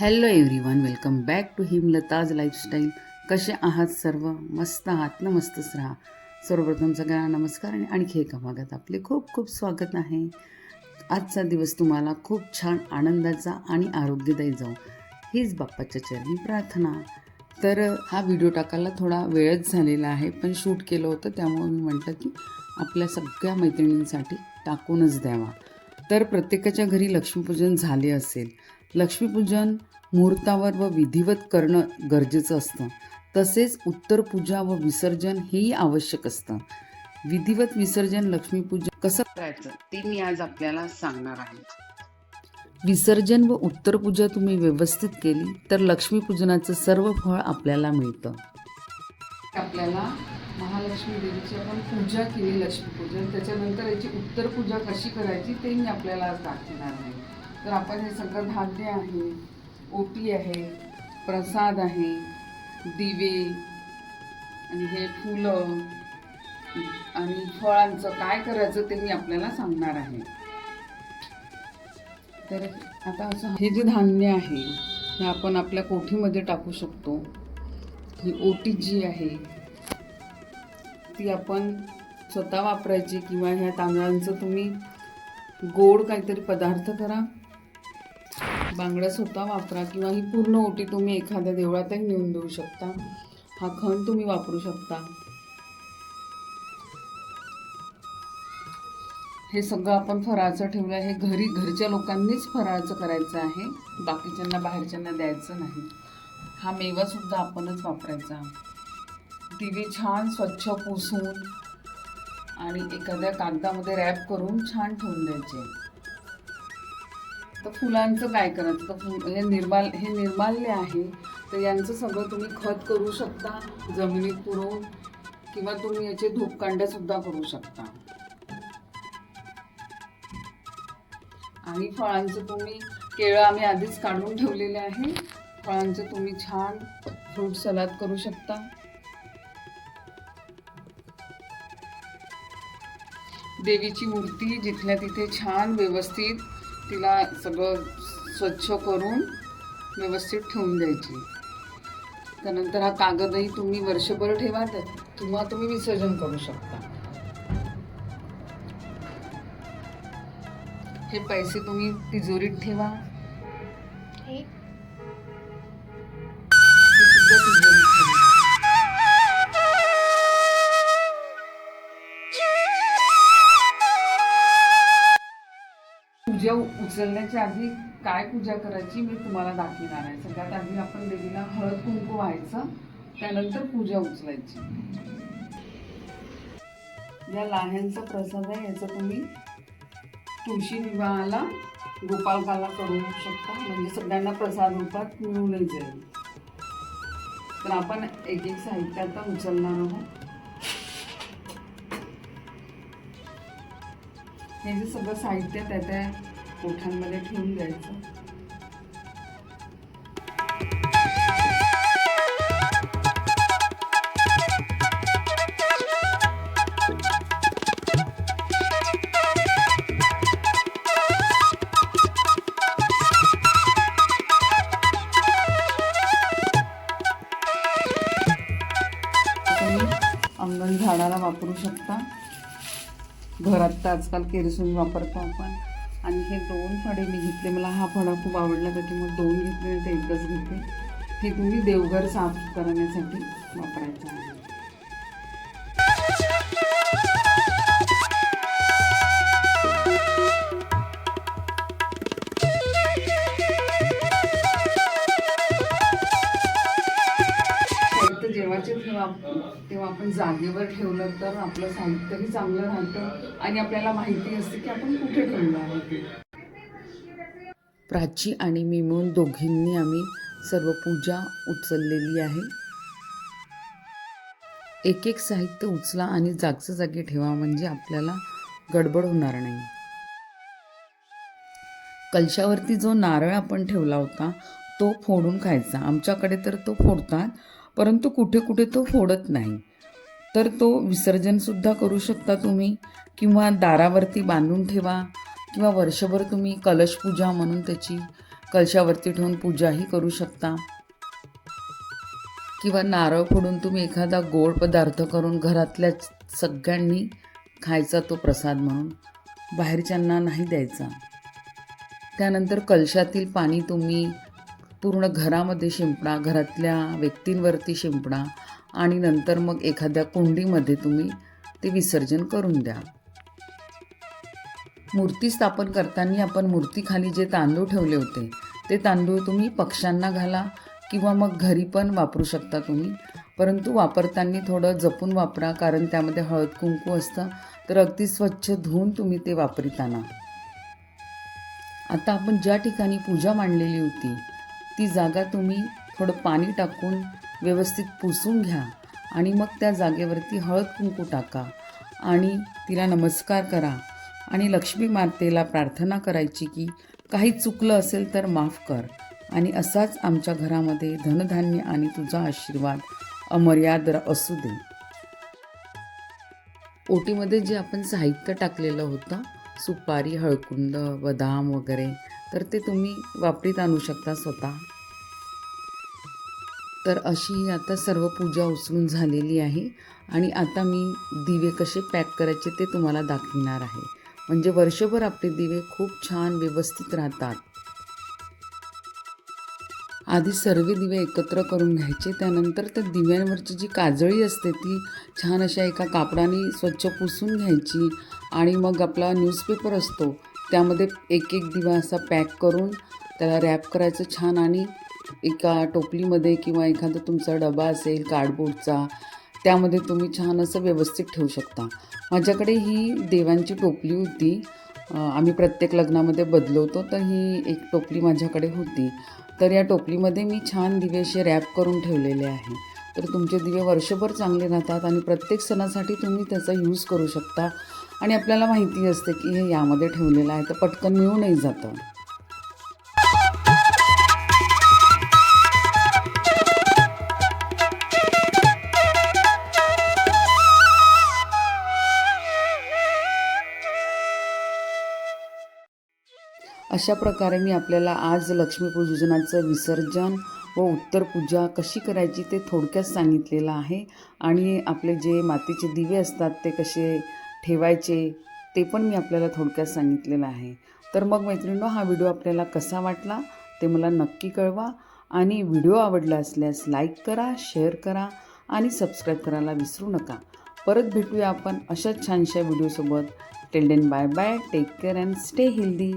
Hello everyone welcome back to Himlata's lifestyle कसे आहात सर्व? मस्त आहात ना? मस्तच राहा. सर्वप्रथम सगळ्यांना नमस्कार आणि आणखी एका भागात आपले खूप खूप स्वागत आहे. आजचा दिवस तुम्हाला खूप छान आनंदाचा आणि आरोग्यदायी जाऊ हीच बाप्पाच्या चरणी प्रार्थना. तर हा व्हिडिओ टाकायला थोडा वेळच झालेला आहे पण शूट केलं होतं त्यामुळे मी म्हटलं की आपल्या सगळ्या मैत्रिणींसाठी टाकूनच द्यावा. तर प्रत्येकाच्या घरी लक्ष्मीपूजन झाले असेल. लक्ष्मीपूजन मुहूर्तावर व विधिवत करणं गरजेचं असतं. तसेच उत्तर पूजा व विसर्जन हेही आवश्यक असतं. विधिवत विसर्जन लक्ष्मीपूजन कसं करायचं ते मी आज आपल्याला सांगणार आहे. विसर्जन व उत्तर पूजा तुम्ही व्यवस्थित केली तर लक्ष्मीपूजनाचं सर्व फळ आपल्याला मिळतं. आपल्याला महालक्ष्मी देवीची आपण पूजा केली लक्ष्मीपूजन. त्याच्यानंतर याची उत्तर पूजा कशी करायची ते मी आपल्याला आज दाखवणार आहे. तर आपण हे सगळं धान्य आहे ओटी आहे प्रसाद आहे दिवे आणि हे फुलं आणि फळांचं काय करायचं ते मी आपल्याला सांगणार आहे. तर आता असं हे जे धान्य आहे हे आपण आपल्या कोठीमध्ये टाकू शकतो. ही ओटी जी आहे ती आपण स्वतः वापरायची किंवा ह्या तांदळांचं तुम्ही गोड काहीतरी पदार्थ करा. बांगड्या स्वतः वापरा किंवा ही पूर्ण ओटी तुम्ही एखाद्या देवळातही नेऊन देऊ शकता. हा खण तुम्ही वापरू शकता. हे सगळं आपण फराळाचं ठेवलं आहे हे घरी घरच्या लोकांनीच फराळाचं करायचं आहे. बाकीच्यांना बाहेरच्यांना द्यायचं नाही. हा मेवासुद्धा आपणच वापरायचा. दिवे छान स्वच्छ पुसून आणि एखाद्या कागदामध्ये रॅप करून छान ठेवून द्यायचे. तर फुलांचं काय करायचं? तर फुल हे निर्माल हे निर्माल्य आहे. तर यांचं सगळं तुम्ही खत करू शकता जमिनीत पुरवून किंवा तुम्ही याचे धूपकांड्यासुद्धा करू शकता. आणि फळांचं तुम्ही केळं आम्ही आधीच काढून ठेवलेले आहे. फळांचं तुम्ही छान फ्रूट सलाद करू शकता. देवीची मूर्ती जिथल्या तिथे छान व्यवस्थित तिला सगळं स्वच्छ करून व्यवस्थित ठेवून द्यायची. त्यानंतर हा कागदही तुम्ही वर्षभर ठेवा तर किंवा तुम्ही विसर्जन करू शकता. हे पैसे तुम्ही तिजोरीत ठेवा. पूजा उचलण्याच्या आधी काय पूजा करायची मी तुम्हाला दाखवणार आहे. सगळ्यात आधी आपण देवीला हळद कुंकू व्हायचं त्यानंतर पूजा उचलायची. या लाह्यांचा प्रसाद आहे याचा तुम्ही तुळशी विवाहाला गोपालकाला करू शकता. म्हणजे सगळ्यांना प्रसाद रूपात मिळूनच जाईल. तर आपण एक एक साहित्य आता उचलणार आहोत. हे जे सगळं साहित्य त्या त्या कोठ्यांमध्ये ठेवून द्यायचं. अंगण झाडाला वापरू शकता. घरात तर आजकाल केरसून वापरतो आपण. आणि हे दोन फळे मी घेतले. मला हा फळा खूप आवडला त्याच्यामुळे दोन घेतले तर एकच घेतले हे तुम्ही देवघर साफ करण्यासाठी वापरायचं आहे. जागेवर ठेवलं तर आपलं साहित्यही चांगलं राहतं आणि आपल्याला माहिती असते की आपण कुठे ठेवलं आहे ते. प्राची आणि मी मिळून दोघींनी आम्ही सर्व पूजा उचललेली आहे. एक एक साहित्य उचला आणि जागच्या जागी ठेवा म्हणजे आपल्याला गडबड होणार नाही. कलशावरती जो नारळ आपण ठेवला होता तो फोडून खायचा. आमच्याकडे तर तो फोडतात परंतु कुठे कुठे तो फोडत नाही. तर तो विसर्जनसुद्धा करू शकता तुम्ही किंवा दारावरती बांधून ठेवा किंवा वर्षभर तुम्ही कलशपूजा म्हणून त्याची कलशावरती ठेवून पूजाही करू शकता. किंवा नारळ फोडून तुम्ही एखादा गोड पदार्थ करून घरातल्या सगळ्यांनी खायचा तो प्रसाद म्हणून बाहेरच्यांना नाही द्यायचा. त्यानंतर कलशातील पाणी तुम्ही पूर्ण घरामध्ये शिंपणा घरातल्या व्यक्तींवरती शिंपणा आणि नंतर मग एखाद्या कुंडीमध्ये तुम्ही ते विसर्जन करून द्या. मूर्ती स्थापन करताना आपण मूर्तीखाली जे तांदूळ ठेवले होते ते तांदूळ तुम्ही पक्ष्यांना घाला किंवा मग घरी पण वापरू शकता तुम्ही. परंतु वापरताना थोडं जपून वापरा कारण त्यामध्ये हळद कुंकू असतं तर अगदी स्वच्छ धुवून तुम्ही ते वापरिताना. आता आपण ज्या ठिकाणी पूजा मांडलेली होती ती जागा तुम्ही थोडं पाणी टाकून व्यवस्थित पुसून घ्या आणि मग त्या जागेवरती हळद कुंकू टाका आणि तिला नमस्कार करा आणि लक्ष्मी मातेला प्रार्थना करायची की काही चुकलं असेल तर माफ कर. आणि असाच आमच्या घरामध्ये धनधान्य आणि तुझा आशीर्वाद अमर्याद असू दे. ओटीमध्ये जे आपण साहित्य टाकलेलं होतं सुपारी हळकुंद बदाम वगैरे तर ते तुम्ही वापरीत आणू शकता स्वतः. तर अशी ही आता सर्व पूजा उचलून झालेली आहे. आणि आता मी दिवे कसे पॅक करायचे ते तुम्हाला दाखविणार आहे. म्हणजे वर्षभर आपले दिवे खूप छान व्यवस्थित राहतात. आधी सर्व दिवे एकत्र करून घ्यायचे. त्यानंतर त्या दिव्यांवरची जी काजळी असते ती छान अशा एका कापडाने स्वच्छ पुसून घ्यायची. आणि मग आपला न्यूजपेपर असतो. त्यामध्ये एक एक दिवा असा पॅक करून त्याला रॅप करायचं छान आणि एका टोपलीमध्ये किंवा एखादा तुमचा डबा असेल कार्डबोर्डचा त्यामध्ये तुम्ही छान असं व्यवस्थित ठेवू शकता. माझ्याकडे ही देवांची टोपली होती. आम्ही प्रत्येक लग्नामध्ये बदलवतो तर ही एक टोपली माझ्याकडे होती. तर या टोपलीमध्ये मी छान दिवे असे रॅप करून ठेवलेले आहे. तर तुमचे दिवे वर्षभर चांगले राहतात आणि प्रत्येक सणासाठी तुम्ही त्याचा यूज करू शकता. आणि आपल्याला माहिती असते की हे यामध्ये ठेवलेलं आहे तर पटकन मिळूनही जातं. अशा प्रकारे मी आपल्याला आज लक्ष्मीपूजनाचं विसर्जन व उत्तर पूजा कशी करायची ते थोडक्यात सांगितलेलं आहे. आणि आपले जे मातीचे दिवे असतात ते कसे ठेवायचे ते पण मी आपल्याला थोडक्यात सांगितलेलं आहे. तर मग मैत्रिणींनो हा व्हिडिओ आपल्याला कसा वाटला ते मला नक्की कळवा. आणि व्हिडिओ आवडला असल्यास लाईक करा शेअर करा आणि सबस्क्राईब करायला विसरू नका. परत भेटूया आपण अशाच छानशा व्हिडिओसोबत. Till then bye bye take care and stay healthy.